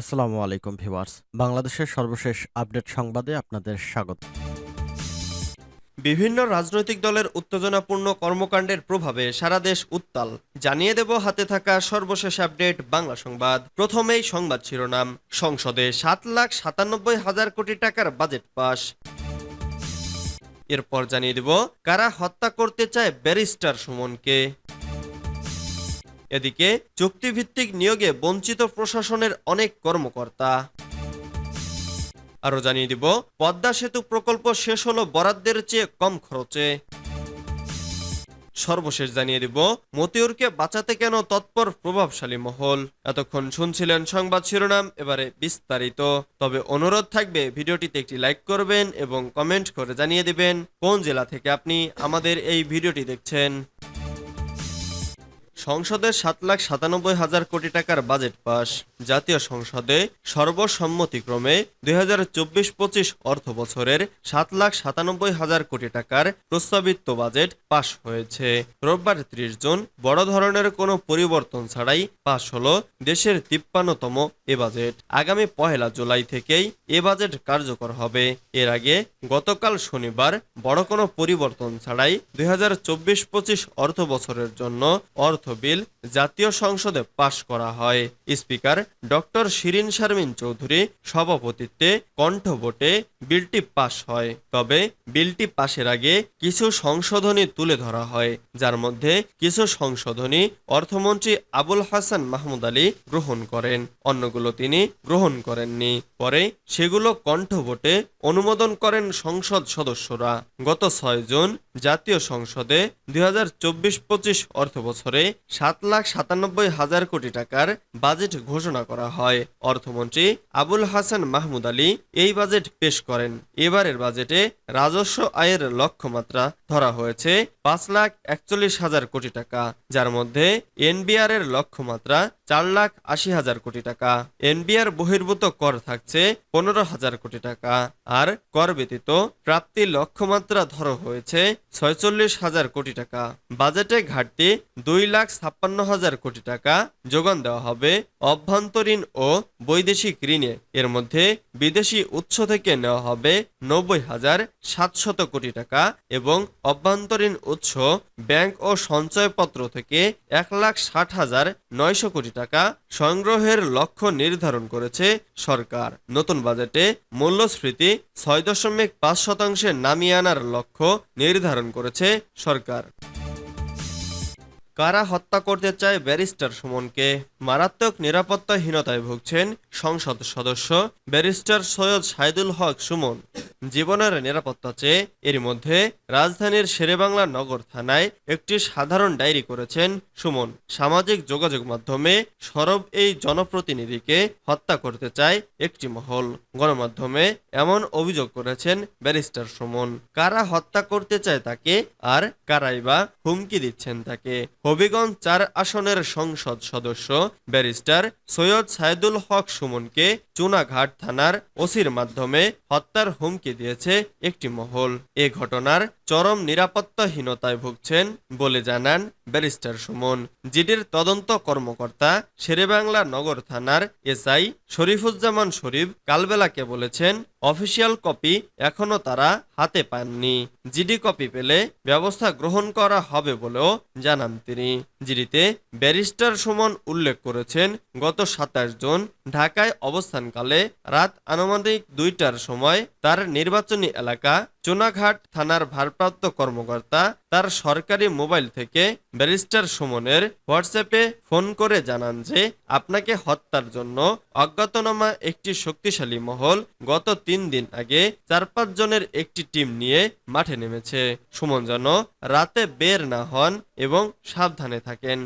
আসসালামু আলাইকুম ভিউয়ার্স। বাংলাদেশের সর্বশেষ আপডেট সংবাদে আপনাদের স্বাগত। বিভিন্ন রাজনৈতিক দলের উত্তেজনাপূর্ণ কর্মকাণ্ডের প্রভাবে সারা দেশ উত্তাল। জানিয়ে দেব হাতে থাকা সর্বশেষ আপডেট বাংলা সংবাদ। প্রথমেই সংবাদ শিরোনাম। সংসদে সাত লাখ সাতানব্বই হাজার কোটি টাকার বাজেট পাস। এরপর জানিয়ে দেব, কারা হত্যা করতে চায় ব্যারিস্টার সুমনকে। এদিকে চুক্তিভিত্তিক নিয়োগে বঞ্চিত প্রশাসনের অনেক কর্মকর্তা। আরও জানিয়ে দিব, পদ্মা সেতু প্রকল্প শেষ হলো বরাদ্দের চেয়ে কম খরচে। সর্বশেষ জানিয়ে দিব, মতিউরকে বাঁচাতে কেন তৎপর প্রভাবশালী মহল? এতক্ষণ শুনছিলেন সংবাদ শিরোনাম, এবারে বিস্তারিত। তবে অনুরোধ থাকবে, ভিডিওটিতে একটি লাইক করবেন এবং কমেন্ট করে জানিয়ে দিবেন, কোন জেলা থেকে আপনি আমাদের এই ভিডিওটি দেখছেন। সংসদে সাত লাখ সাতানব্বই হাজার কোটি টাকার বাজেট পাস। জাতীয় সংসদে সর্বসম্মতিক্রমে দুই হাজার চব্বিশ পঁচিশ অর্থ বছরের সাত লাখ সাতানব্বই হাজার কোটি টাকার প্রস্তাবিত বাজেট পাশ হয়েছে। রোববার ত্রিশ জুন বড় ধরনের কোনো পরিবর্তন ছাড়াই পাশ হলো দেশের তিপ্পান্নতম এ বাজেট। আগামী পহেলা জুলাই থেকেই এ বাজেট কার্যকর হবে। এর আগে গতকাল শনিবার বড় কোনো পরিবর্তন ছাড়াই দুই হাজার চব্বিশ পঁচিশ অর্থ বছরের জন্য অর্থ বিল জাতীয় সংসদে পাশ করা হয়। স্পিকার ডক্টর শিরিন শারমিন চৌধুরী সভাপতিত্বে কণ্ঠ ভোটে বিলটি পাশ হয়। তবে বিলটি পাশের আগে কিছু সংশোধনী তুলে ধরা হয়, যার মধ্যে কিছু সংশোধনী অর্থমন্ত্রী আবুল হাসান মাহমুদ আলী গ্রহণ করেন, অন্যগুলো তিনি গ্রহণ করেননি। পরে সেগুলো কণ্ঠ ভোটে অনুমোদন করেন সংসদ সদস্যরা। গত ছয় জুন জাতীয় সংসদে দুই হাজার চব্বিশ পঁচিশ অর্থ বছরে সাত লাখ সাতানব্বই হাজার কোটি টাকার বাজেট ঘোষণা করা হয়। অর্থমন্ত্রী আবুল হাসান মাহমুদ আলী এই বাজেট পেশ করেন। এবারের বাজেটে রাজস্ব আয়ের লক্ষ্যমাত্রা ধরা হয়েছে পাঁচ লাখ একচল্লিশ হাজার কোটি টাকা, যার মধ্যে এনবিআর এর লক্ষ্যমাত্রা চার লাখ আশি হাজার কোটি টাকা। এনবিআর বহির্ভূত কর থাকছে পনেরো হাজার কোটি টাকা। আর কর ব্যতীত প্রাপ্তি লক্ষ্যমাত্রা ধরা হয়েছে ছয়চল্লিশ হাজার কোটি টাকা। বাজেটে ঘাটতি দুই লাখ ছাপ্পান্ন হাজার কোটি টাকা যোগান দেওয়া হবে অভ্যন্তরীণ ও বৈদেশিক ঋণে। এর মধ্যে বিদেশি উৎস থেকে নেওয়া হবে নব্বই হাজার সাতশত কোটি টাকা এবং অভ্যন্তরীণ উৎস ব্যাংক ও সঞ্চয়পত্র থেকে এক লাখ ষাট হাজার নয়শো কোটি টাকা সংগ্রহের লক্ষ্য নির্ধারণ করেছে সরকার। নতুন বাজেটে মূল্যস্ফীতি ছয় দশমিক পাঁচ শতাংশে নামিয়ে আনার লক্ষ্য নির্ধারণ করেছে সরকার। কারা হত্যা করতে চায় ব্যারিস্টার সুমনকে? মারাত্মক নিরাপত্তাহীনতায় ভুগছেন সংসদ সদস্য ব্যারিস্টার সৈয়দ সাইদুল হক সুমন। জীবনের নিরাপত্তা চেয়ে এর মধ্যে রাজধানীর শেরেবাংলা নগর থানায় একটি সাধারণ ডায়েরি করেছেন সুমন। সামাজিক যোগাযোগ মাধ্যমে সরব এই জনপ্রতিনিধিকে হত্যা করতে চায় একটি মহল। গণমাধ্যমে এমন অভিযোগ করেছেন ব্যারিস্টার সুমন। কারা হত্যা করতে চায় তাকে আর কারাই বা হুমকি দিচ্ছেন তাকে? হবিগঞ্জ চার আসনের সংসদ সদস্য ব্যারিস্টার সৈয়দ সাইদুল হক সুমনকে চুনাঘাট থানার ওসির মাধ্যমে হত্যার হুমকি দিয়েছে একটি মহল। এ ঘটনার চরম নিরাপত্তাহীনতায় ভুগছেন বলে জানান ব্যারিস্টার সুমন। জিডির তদন্ত কর্মকর্তা শেরেবাংলা নগর থানার এসআই শরীফুজ্জামান শরীফ কালবেলাকে বলেছেন, অফিসিয়াল কপি এখনও তারা হাতে পাননি। জিডি কপি পেলে ব্যবস্থা গ্রহণ করা হবে বলেও জানান তিনি। জিডিতে ব্যারিস্টার সুমন উল্লেখ করেছেন, গত সাতাশ জুন ঢাকায় অবস্থানকালে রাত আনুমানিক দুইটার সময় তার নির্বাচনী এলাকা চুনাঘাট থানার ভারপ্রাপ্ত কর্মকর্তা তার সরকারি মোবাইল থেকে ব্যারিস্টার সুমনের হোয়াটসঅ্যাপে ফোন করে জানান যে আপনাকে হত্যার জন্য অজ্ঞাতনামা একটি শক্তিশালী মহল গত তিন দিন আগে চার পাঁচ জনের একটি টিম নিয়ে মাঠে নেমেছে। সুমন যেন রাতে বের না হন এবং সাবধানে থাকেন।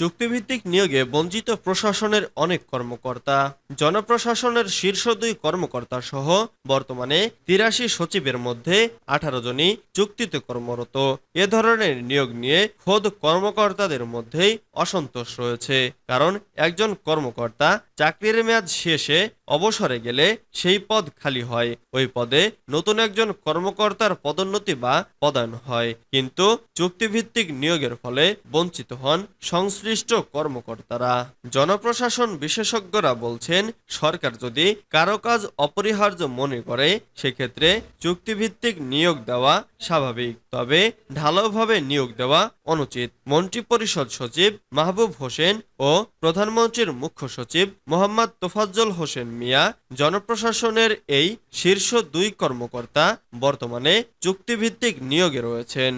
চুক্তিভিত্তিক নিয়োগে বঞ্চিত প্রশাসনের অনেক কর্মকর্তা, জনপ্রশাসনের শীর্ষ দুই কর্মকর্তা সহ বর্তমানে তিরাশি সচিবের মধ্যে আঠারো জনই চুক্তিতে কর্মরত। এ ধরনের নিয়োগ নিয়ে খোদ কর্মকর্তাদের মধ্যেই অসন্তোষ রয়েছে, কারণ একজন কর্মকর্তা চাকরির মেয়াদ শেষে অবসরে গেলে সেই পদ খালি হয়। ওই পদে নতুন একজন কর্মকর্তার পদোন্নতি বা পদায়ন হয়, কিন্তু চুক্তিভিত্তিক নিয়োগের ফলে বঞ্চিত হন সংশ্লিষ্ট সংশ্লিষ্ট কর্মকর্তারা, জনপ্রশাসন বিশেষজ্ঞরা বলছেন, সরকার যদি কারও কাজ অপরিহার্য মনে করে, সেক্ষেত্রে চুক্তিভিত্তিক নিয়োগ দেওয়া স্বাভাবিক। তবে ঢালাওভাবে নিয়োগ দেওয়া অনুচিত। মন্ত্রিপরিষদ সচিব মাহবুব হোসেন ও প্রধানমন্ত্রীর মুখ্য সচিব মোহাম্মদ তোফাজ্জল হোসেন মিয়া জনপ্রশাসনের এই শীর্ষ দুই কর্মকর্তা বর্তমানে চুক্তিভিত্তিক নিয়োগে রয়েছেন।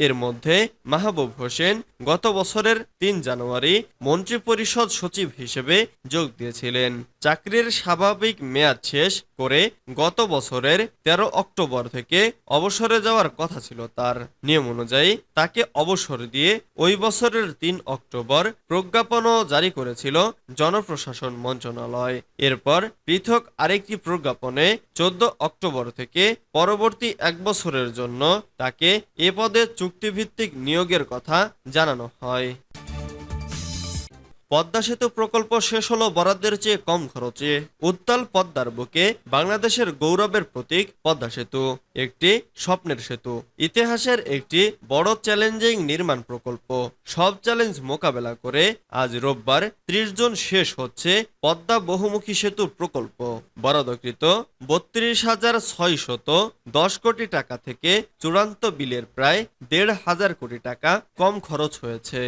এর মধ্যে মাহবুব হোসেন গত বছরের তিন জানুয়ারি মন্ত্রিপরিষদ সচিব হিসেবে যোগ দিয়েছিলেন। চাকরির স্বাভাবিক মেয়াদ শেষ করে গত বছরের ১৩ অক্টোবর থেকে অবসরে যাওয়ার কথা ছিল তার। নিয়ম অনুযায়ী তাকে অবসর দিয়ে ওই বছরের তিন অক্টোবর প্রজ্ঞাপনও জারি করেছিল জনপ্রশাসন মন্ত্রণালয়। এরপর পৃথক আরেকটি প্রজ্ঞাপনে চোদ্দ অক্টোবর থেকে পরবর্তী এক বছরের জন্য তাকে এ পদে চুক্তিভিত্তিক নিয়োগের কথা জানানো হয়। পদ্মা সেতু প্রকল্প শেষ হলো বরাদ্দের চেয়ে কম খরচে। উত্তাল পদ্মার বুকে বাংলাদেশের গৌরবের প্রতীক পদ্মা সেতু। একটি স্বপ্নের সেতু। ইতিহাসের একটি বড় চ্যালেঞ্জিং নির্মাণ প্রকল্প। সব চ্যালেঞ্জ মোকাবেলা করে আজ রোববার ত্রিশ জন শেষ হচ্ছে পদ্মা বহুমুখী সেতু প্রকল্প। বরাদ্দকৃত বত্রিশ হাজার ছয়শত দশ কোটি টাকা থেকে চূড়ান্ত বিলের প্রায় দেড় হাজার কোটি টাকা কম খরচ হয়েছে।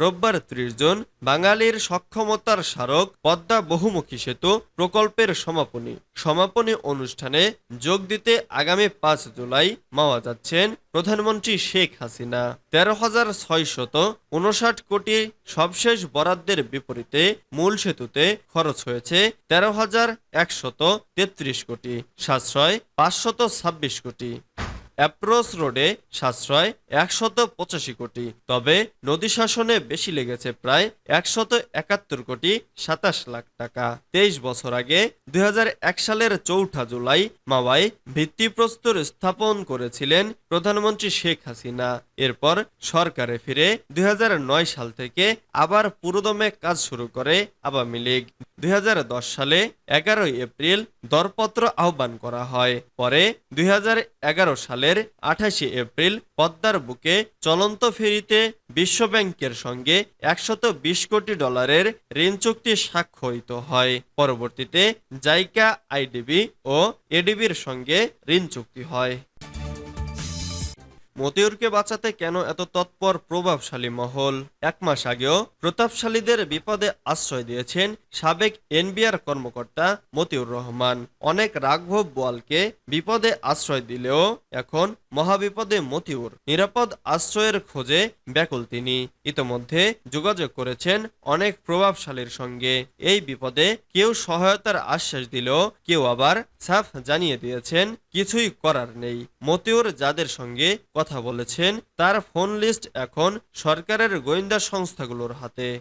রোববার ত্রিশ জন বাঙালির সক্ষমতার স্মারক পদ্মা বহুমুখী সেতু প্রকল্পের সমাপনী। সমাপনী অনুষ্ঠানে যোগ দিতে আগামী পাঁচ জুলাই মাওয়া যাচ্ছেন প্রধানমন্ত্রী শেখ হাসিনা। তেরো হাজার ছয়শত উনষাট কোটি সবশেষ বরাদ্দের বিপরীতে মূল সেতুতে খরচ হয়েছে তেরো হাজার একশত তেত্রিশ কোটি, সাশ্রয় পাঁচশত ছাব্বিশ কোটি। অ্যাপ্রোচ রোডে সাশ্রয় একশত পঁচাশি কোটি, তবে নদী শাসনে বেশি লেগেছে প্রায় একশত একাত্তর কোটি সাতাশ লাখ টাকা। তেইশ বছর আগে দু হাজার এক সালের চৌঠা জুলাই মাওয়ায় ভিত্তিপ্রস্তর স্থাপন করেছিলেন প্রধানমন্ত্রী শেখ হাসিনা। এরপর সরকারে ফিরে দুই হাজার নয় সাল থেকে আবার পুরোদমে কাজ শুরু করে আওয়ামী লীগ। দুই হাজার দশ সালে এগারোই এপ্রিল দরপত্র আহ্বান করা হয়। পরে দুই হাজার সালের আঠাশে এপ্রিল পদ্মার বুকে চলন্ত ফেরিতে বিশ্বব্যাংকের সঙ্গে একশত বিশ কোটি ডলারের ঋণ চুক্তি স্বাক্ষরিত হয়। পরবর্তীতে জাইকা, আইডিবি ও এডিবির সঙ্গে ঋণ চুক্তি হয়। মতিউরকে বাঁচাতে কেন এত তৎপর প্রভাবশালী মহল? এক মাস আগেও প্রতাপশালীদের বিপদে আশ্রয় দিয়েছেন সাবেক এনবিআর কর্মকর্তা মতিউর রহমান। অনেক রাঘব বোয়ালকে বিপদে আশ্রয় দিলেও এখন মহাবিপদে মতিউর। নিরাপদ আশ্রয়ের খোঁজে ব্যাকুল তিনি। ইতোমধ্যে যোগাযোগ করেছেন অনেক প্রভাবশালীর সঙ্গে। এই বিপদে কেউ সহায়তার আশ্বাস দিলেও কেউ আবার সাফ জানিয়ে দিয়েছেন কিছুই করার নেই। মতিউর যাদের সঙ্গে কথা বলেছেন, তার ফোন লিস্ট এখন সরকারের গোয়েন্দা সংস্থাগুলোর হাতে।